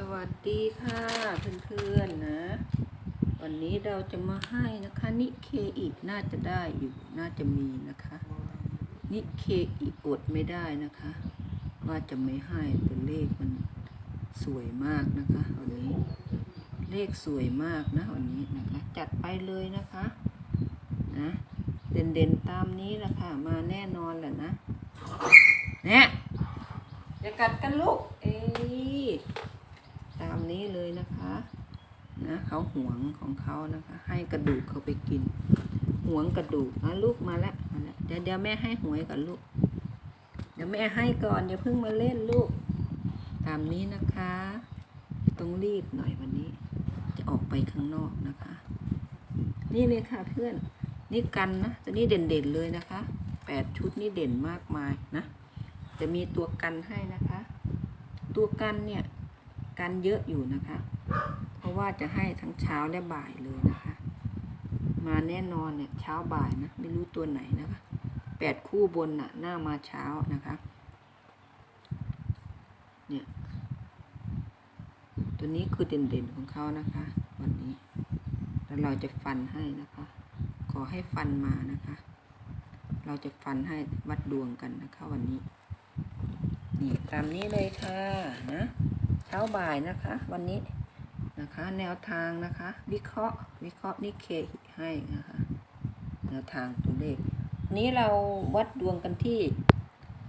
สวัสดีค่ะเพื่อนๆนะ วันนี้เราจะมาให้นะคะนิเคอีน่าจะได้อยู่น่าจะมีนะคะนิเคอีอดไม่ได้นะคะ ว่าจะไม่ให้แต่เลขมันสวยมากนะคะวันนี้เลขสวยมากนะวันนี้นะคะ จัดไปเลยนะคะนะเด่นๆตามนี้แหละค่ะมาแน่นอนแหละนะเนี่ยอย่ากัดกันลูก นี้เลยนะคะนะเขาหวงของเขานะคะ ให้กระดูกเขาไปกินหวงกระดูกนะลูกมาแล้วมาแล้วเดี๋ยวเดี๋ยวแม่ให้หวยก่อนลูก เดี๋ยวแม่ให้ก่อนอย่าเพิ่งมาเล่นลูก ตามนี้นะคะ ต้องรีบหน่อยวันนี้ จะออกไปข้างนอกนะคะ นี่เลยค่ะเพื่อน นี่กันนะตัวนี้เด่นๆเลยนะคะแปดชุดนี่เด่นมากมายนะ จะมีตัวกันให้นะคะ ตัวกันเนี่ย กันเยอะอยู่นะคะ เพราะว่าจะให้ทั้งเช้าและบ่ายเลยนะคะ มาแน่นอนเนี่ยเช้าบ่ายนะไม่รู้ตัวไหนนะคะแปดคู่บนน่ะหน้ามาเช้านะคะเนี่ยตัวนี้คือเด่นๆของเขานะคะ วันนี้ แล้วเราจะฟันให้นะคะ ขอให้ฟันมานะคะ เราจะฟันให้วัดดวงกันนะคะวันนี้นี่ตามนี้เลยค่ะนะ ช้าบ่ายนะคะ วันนี้นะคะ แนวทางนะคะ วิเคราะห์ วิเคราะห์นิเคอิให้นะคะ แนวทางตัวเลข นี้เราวัดดวงกันที่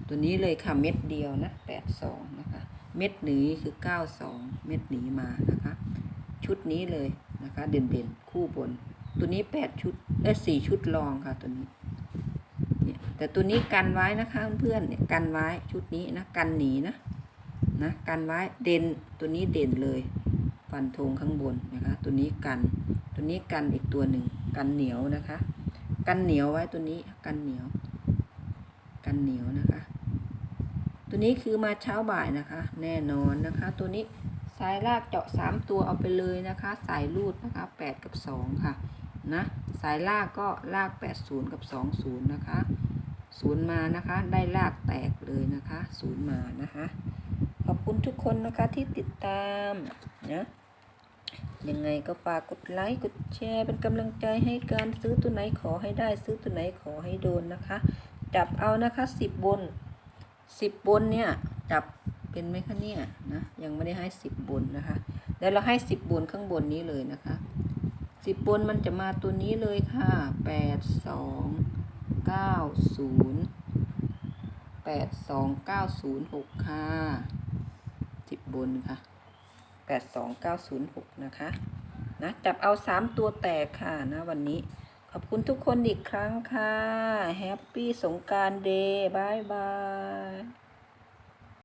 ตัวนี้เลยค่ะเม็ดเดียวนะแปดสองนะคะ เม็ดหนีคือเก้าสองเม็ดหนีมานะคะ ชุดนี้เลยนะคะ เด่นๆ คู่บน ตัวนี้แปดชุดเอ้สี่ชุดรองค่ะตัวนี้เนี่ยแต่ตัวนี้กันไว้นะคะเพื่อนๆเนี่ยกันไว้ชุดนี้นะกันหนีนะ นะกันไว้เด่นตัวนี้เด่นเลยฟันธงข้างบนนะคะ ตัวนี้กัน ตัวนี้กันอีกตัวหนึ่งกันเหนียวนะคะ กันเหนียวไว้ตัวนี้กันเหนียว กันเหนียวนะคะ ตัวนี้คือมาเช้าบ่ายนะคะ แน่นอนนะคะ ตัวนี้สายลากเจาะสามตัวเอาไปเลยนะคะ สายรูดนะคะแปดกับสองค่ะนะสายลากก็ลาก 80 กับ 20 นะคะศูนย์มานะคะ ได้ลากแตกเลยนะคะศูนย์มานะคะ คุณทุกคนนะคะที่ติดตามนะยังไงก็ฝากกดไลค์กดแชร์เป็นกำลังใจให้การซื้อตัวไหนขอให้ได้ซื้อตัวไหนขอให้โดนนะคะ จับเอานะคะ10บน10บนเนี่ยจับเป็นไหมคะเนี่ยนะยังไม่ได้ให้10บนนะคะเดี๋ยวเราให้10บนข้างบนนี้เลยนะคะสิบบนมันจะมาตัวนี้เลยค่ะแปดสองเก้าศูนย์แปดสองเก้าศูนย์หกค่ะ สิบบนค่ะแปดสองเก้าศูนย์หกนะคะนะจับเอาสามตัวแตกค่ะนะวันนี้ ขอบคุณทุกคนอีกครั้งค่ะแฮปปี้สงกรารเดย์บายบาย